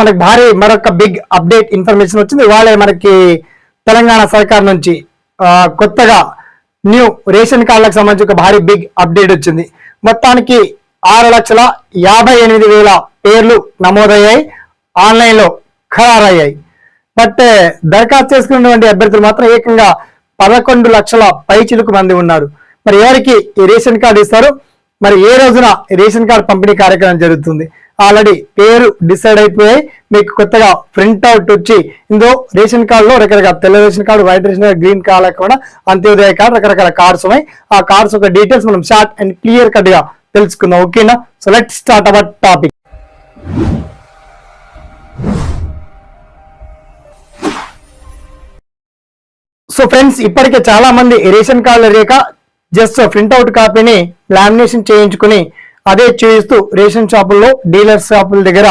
మనకి భారీ మరొక బిగ్ అప్డేట్ ఇన్ఫర్మేషన్ వచ్చింది. ఇవాళ మనకి తెలంగాణ సర్కార్ నుంచి కొత్తగా న్యూ రేషన్ కార్డులకు సంబంధించి ఒక భారీ బిగ్ అప్డేట్ వచ్చింది. మొత్తానికి ఆరు లక్షల యాభై ఎనిమిది వేల పేర్లు నమోదయ్యాయి. ఆన్లైన్లో ఖరారయ్యాయి. బట్ దరఖాస్తు చేసుకున్నటువంటి అభ్యర్థులు మాత్రం ఏకంగా పదకొండు లక్షల పైచిలుకు మంది ఉన్నారు. మరి ఎవరికి ఈ రేషన్ కార్డు ఇస్తారు? మరి ఏ రోజున రేషన్ కార్డు పంపిణీ కార్యక్రమం జరుగుతుంది? ఆల్రెడీ పేరు డిసైడ్ అయిపోయాయి. మీకు కొత్తగా ప్రింట్ అవుట్ వచ్చి ఇందులో రేషన్ కార్డులో రకరకాల తెల్ల ration card white ration card green card కూడా అంత్యోదయ కార్డు రకరకాల కార్డ్స్ ఉన్నాయి. ఆ కార్డ్స్ యొక్క డీటెయిల్స్ మనం షార్ట్ అండ్ క్లియర్ కట్గా తెలుసుకుందాం. ఓకేనా? So let start our topic so friends ఇప్పటికే చాలా మంది రేషన్ కార్డులు లేక జస్ట్ ప్రింట్అవుట్ కాపీని లామినేషన్ చేయించుకుని అదే చూపిస్తూ రేషన్ షాపుల్లో డీలర్ షాపుల దగ్గర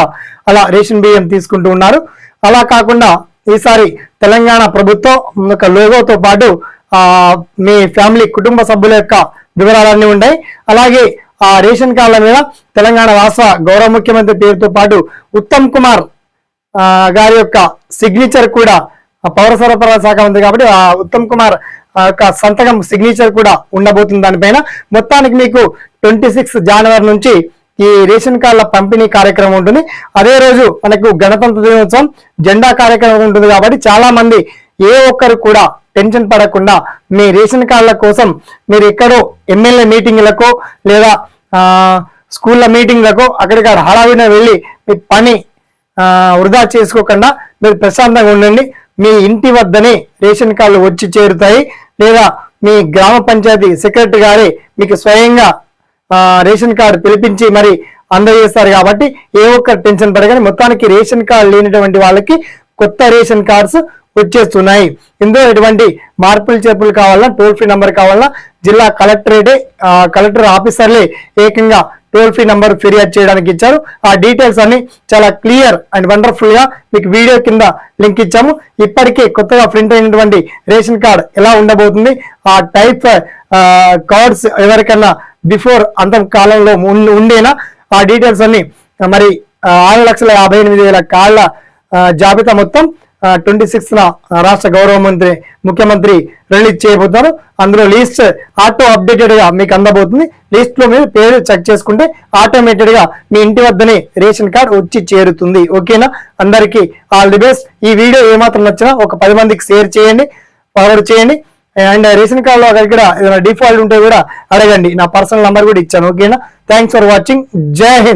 అలా రేషన్ బియ్యం తీసుకుంటూ ఉన్నారు. అలా కాకుండా ఈసారి తెలంగాణ ప్రభుత్వం ఒక లోగోతో పాటు ఆ, మీ ఫ్యామిలీ కుటుంబ సభ్యుల యొక్క వివరాలన్నీ ఉన్నాయి. అలాగే ఆ రేషన్ కార్డుల మీద తెలంగాణ రాష్ట్ర గౌరవ ముఖ్యమంత్రి పేరుతో పాటు ఉత్తమ్ కుమార్ ఆ, గారి యొక్క సిగ్నేచర్ కూడా పౌర సరఫరాల శాఖ ఉంది కాబట్టి ఆ ఉత్తమ్ కుమార్ యొక్క సంతకం సిగ్నేచర్ కూడా ఉండబోతుంది దానిపైన. మొత్తానికి మీకు ట్వంటీ సిక్స్ జనవరి నుంచి ఈ రేషన్ కార్డుల పంపిణీ కార్యక్రమం ఉంటుంది. అదే రోజు మనకు గణతంత్ర దినోత్సవం జెండా కార్యక్రమం ఉంటుంది కాబట్టి చాలా మంది ఏ ఒక్కరు కూడా టెన్షన్ పడకుండా మీ రేషన్ కార్డుల కోసం మీరు ఎక్కడో ఎమ్మెల్యే మీటింగ్లకు లేదా స్కూళ్ళ మీటింగ్లకు అక్కడికి హడావిన వెళ్ళి మీ పని వృధా చేసుకోకుండా మీరు ప్రశాంతంగా ఉండండి. మీ ఇంటి వద్దనే రేషన్ కార్డులు వచ్చి చేరుతాయి. లేదా మీ గ్రామ పంచాయతీ సెక్రటరీ గారే మీకు స్వయంగా రేషన్ కార్డు పిలిపించి మరి అందజేస్తారు కాబట్టి ఏ ఒక్క టెన్షన్ పడగానే మొత్తానికి రేషన్ కార్డు లేనటువంటి వాళ్ళకి కొత్త రేషన్ కార్డ్స్ వచ్చేస్తున్నాయి. ఇందులో ఎటువంటి మార్పులు చేర్పులు కావాలన్నా టోల్ ఫ్రీ నంబర్ కావాలన్నా జిల్లా కలెక్టరేటే కలెక్టర్ ఆఫీసర్లే ఏకంగా టోల్ ఫ్రీ నంబర్ ఫిర్యాదు చేయడానికి ఇచ్చారు. ఆ డీటెయిల్స్ అన్ని చాలా క్లియర్ అండ్ వండర్ఫుల్గా మీకు వీడియో కింద లింక్ ఇచ్చాము. ఇప్పటికే కొత్తగా ప్రింట్ అయినటువంటి రేషన్ కార్డ్ ఎలా ఉండబోతుంది ఆ టైప్ కార్డ్స్ ఎవరికన్నా బిఫోర్ అంత కాలంలో ఉండేనా? ఆ డీటెయిల్స్ అన్ని మరి ఆరు లక్షల యాభై ఎనిమిది వేల కాళ్ళ జాబితా మొత్తం ట్వంటీ సిక్స్ రాష్ట్ర గౌరవ మంత్రి ముఖ్యమంత్రి రిలీజ్ చేయబోతున్నారు. అందులో లిస్ట్ ఆటో అప్డేటెడ్గా మీకు అందబోతుంది. లిస్ట్లో మీరు పేరు చెక్ చేసుకుంటే ఆటోమేటెడ్గా మీ ఇంటి వద్దనే రేషన్ కార్డ్ వచ్చి చేరుతుంది. ఓకేనా? అందరికీ ఆల్ ది బెస్ట్. ఈ వీడియో ఏమాత్రం నచ్చినా ఒక పది మందికి షేర్ చేయండి ఫార్వర్డ్ చేయండి. అండ్ రేషన్ కార్డ్లో ఏదైనా డిఫాల్ట్ ఉంటే కూడా అడగండి. నా పర్సనల్ నంబర్ కూడా ఇచ్చాను. ఓకేనా? థ్యాంక్స్ ఫర్ వాచింగ్ జై హింద్.